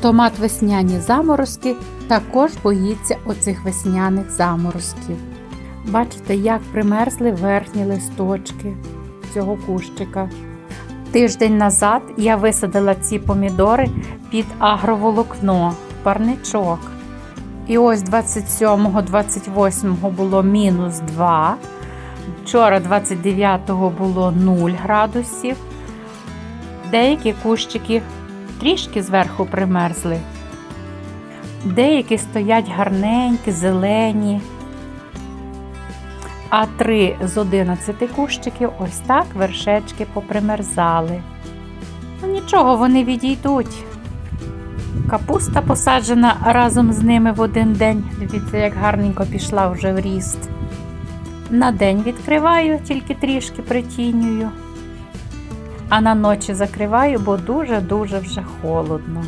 Томат весняні заморозки також боїться оцих весняних заморозків. Бачите, як примерзли верхні листочки цього кущика. Тиждень назад я висадила ці помідори під агроволокно парничок. І ось 27-28 було мінус 2. Вчора 29-го було 0 градусів. Деякі кущики трішки зверху примерзли. Деякі стоять гарненькі, зелені. А три з 11 кущиків ось так вершечки попримерзали. Ну нічого, вони відійдуть. Капуста посаджена разом з ними в один день. Дивіться, як гарненько пішла вже в ріст. На день відкриваю, тільки трішки притінюю. А на ночі закриваю, бо дуже-дуже вже холодно.